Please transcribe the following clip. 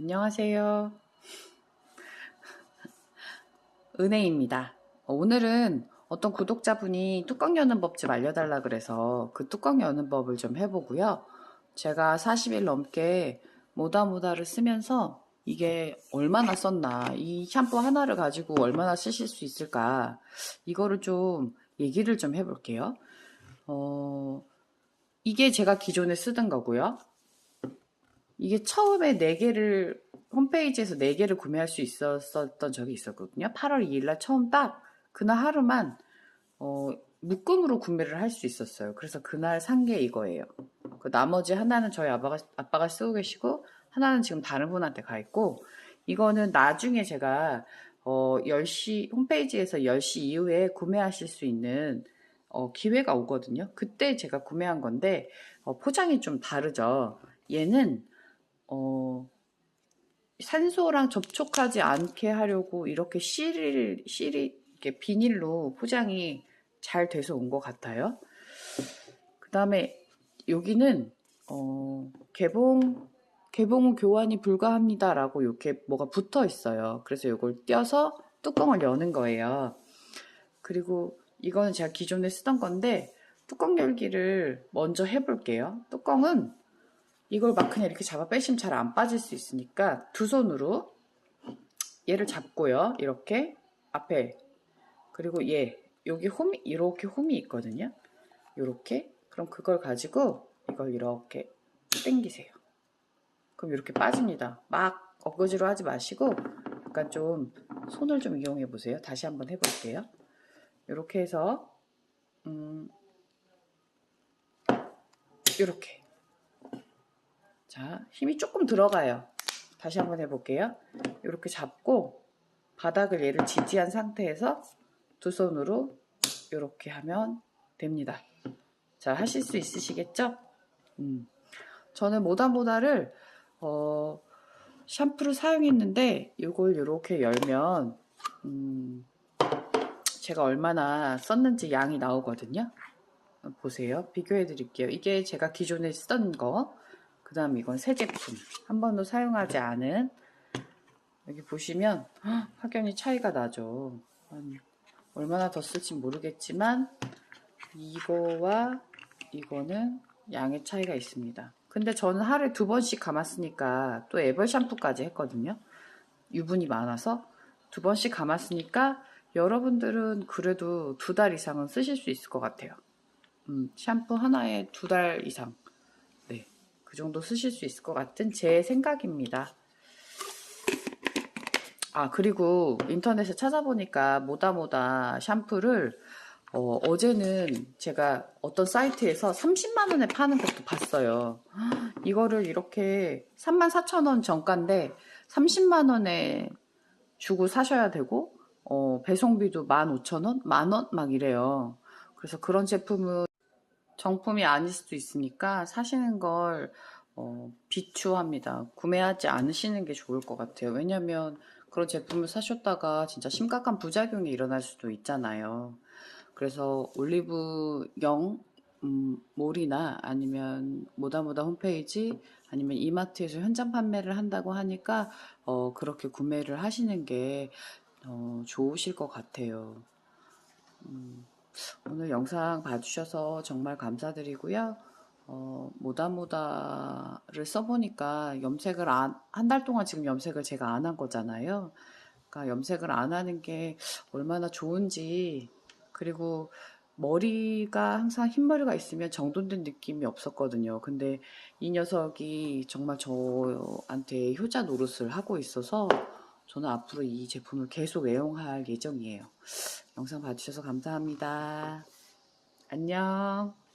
안녕하세요. 은혜입니다. 어, 오늘은 어떤 구독자분이 뚜껑 여는 법좀 알려달라 그래서 그 뚜껑 여는 법을 좀 해보고요. 제가 40일 넘게 모다모다를 쓰면서 이게 얼마나 썼나, 이 샴푸 하나를 가지고 얼마나 쓰실 수 있을까, 이거를 좀 얘기를 좀 해볼게요. 어, 이게 제가 기존에 쓰던 거고요. 이게 처음에 4개를 홈페이지에서 4개를 구매할 수 있었던 적이 있었거든요. 8월 2일날 처음 딱 그날 하루만 어, 묶음으로 구매를 할 수 있었어요. 그래서 그날 산 게 이거예요. 그 나머지 하나는 저희 아빠가, 아빠가 쓰고 계시고 하나는 지금 다른 분한테 가 있고 이거는 나중에 제가 어, 10시 홈페이지에서 10시 이후에 구매하실 수 있는 어, 기회가 오거든요. 그때 제가 구매한 건데 어, 포장이 좀 다르죠. 얘는 어, 산소랑 접촉하지 않게 하려고 이렇게 실을, 실이, 이렇게 비닐로 포장이 잘 돼서 온 것 같아요. 그 다음에 여기는, 어, 개봉, 개봉 교환이 불가합니다라고 이렇게 뭐가 붙어 있어요. 그래서 이걸 떼어서 뚜껑을 여는 거예요. 그리고 이거는 제가 기존에 쓰던 건데, 뚜껑 열기를 먼저 해볼게요. 뚜껑은 이걸 막 그냥 이렇게 잡아 빼시면 잘 안 빠질 수 있으니까 두 손으로 얘를 잡고요. 이렇게 앞에 그리고 얘 여기 홈이 이렇게 홈이 있거든요. 이렇게 그럼 그걸 가지고 이걸 이렇게 당기세요. 그럼 이렇게 빠집니다. 막 엊거지로 하지 마시고 약간 좀 손을 좀 이용해 보세요. 다시 한번 해볼게요. 이렇게 해서 음 이렇게 자, 힘이 조금 들어가요. 다시 한번 해볼게요. 이렇게 잡고 바닥을 얘를 지지한 상태에서 두 손으로 이렇게 하면 됩니다. 자, 하실 수 있으시겠죠? 음. 저는 모다모다를 어, 샴푸를 사용했는데 이걸 이렇게 열면 음, 제가 얼마나 썼는지 양이 나오거든요. 보세요. 비교해 드릴게요. 이게 제가 기존에 쓰던 거. 그 다음 이건 새 제품. 한 번도 사용하지 않은. 여기 보시면 헉, 확연히 차이가 나죠. 한 얼마나 더 쓸지 모르겠지만 이거와 이거는 양의 차이가 있습니다. 근데 저는 하루에 두 번씩 감았으니까 또 에벌 샴푸까지 했거든요. 유분이 많아서 두 번씩 감았으니까 여러분들은 그래도 두 달 이상은 쓰실 수 있을 것 같아요. 음, 샴푸 하나에 두 달 이상. 네. 그 정도 쓰실 수 있을 것 같은 제 생각입니다. 아, 그리고 인터넷에 찾아보니까 뭐다뭐다 샴푸를 어, 제는 제가 어떤 사이트에서 30만원에 파는 것도 봤어요. 이거를 이렇게 34,000원 정가인데 30만원에 주고 사셔야 되고, 어, 배송비도 15,000원? 만원? 막 이래요. 그래서 그런 제품은 정품이 아닐 수도 있으니까 사시는 걸 어, 비추합니다. 구매하지 않으시는 게 좋을 것 같아요. 왜냐면 그런 제품을 사셨다가 진짜 심각한 부작용이 일어날 수도 있잖아요. 그래서 올리브영 음, 몰이나 아니면 모다모다 홈페이지 아니면 이마트에서 현장 판매를 한다고 하니까 어, 그렇게 구매를 하시는 게 어, 좋으실 것 같아요. 음. 오늘 영상 봐주셔서 정말 감사드리고요. 어, 모다모다를 써보니까 염색을 한 달 동안 지금 염색을 제가 안 한 거잖아요. 그러니까 염색을 안 하는 게 얼마나 좋은지, 그리고 머리가 항상 흰머리가 있으면 정돈된 느낌이 없었거든요. 근데 이 녀석이 정말 저한테 효자 노릇을 하고 있어서 저는 앞으로 이 제품을 계속 애용할 예정이에요. 영상 봐주셔서 감사합니다. 안녕.